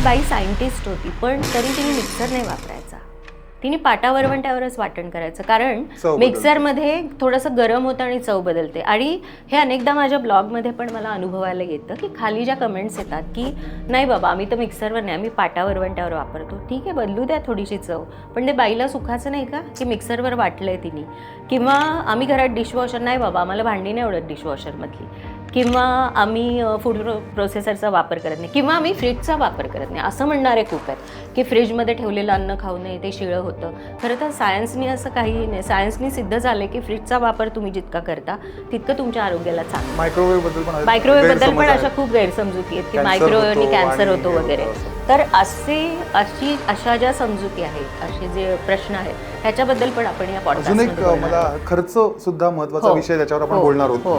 ती बाई सायंटिस्ट होती पण तरी तिने मिक्सर नाही वापरायचा. तिने पाटावरवंट्यावरच वाटण करायचं. कारण. मिक्सरमध्ये थोडंसं गरम होतं आणि चव बदलते. आणि हे अनेकदा माझ्या ब्लॉगमध्ये पण मला अनुभवायला येतं की खाली ज्या कमेंट्स येतात की नाही बाबा आम्ही तर मिक्सरवर नाही आम्ही पाटावरवंट्यावर वापरतो. ठीक आहे बदलू द्या थोडीशी चव. पण ते बाईला सुखाचं नाही का की मिक्सरवर वाटलंय तिने. किंवा आम्ही घरात डिशवॉशर नाही बाबा आम्हाला भांडी नाही आवडत डिशवॉशरमधली किंवा आम्ही फूड प्रोसेसरचा वापर करत नाही किंवा आम्ही फ्रीजचा वापर करत नाही असं म्हणणारे खूप आहेत की फ्रीजमध्ये ठेवलेलं अन्न खाऊ नये ते शिळं होतं खरं तर सायन्सनी असं काही नाही सायन्सनी सिद्ध झालं की फ्रीजचा वापर तुम्ही जितका करता तितकं तुमच्या आरोग्याला चांगलं मायक्रोवेव्हबद्दल पण अशा. खूप गैरसमजुती आहेत की मायक्रोवेव्हनी कॅन्सर होतो वगैरे. तर असे अशी अशा ज्या समजुती आहेत असे जे प्रश्न आहेत ह्याच्याबद्दल पण आपण या अ, मला खर्च सुद्धा महत्त्वाचा हो. विषय त्याच्यावर आपण हो. बोलणार आहोत हो.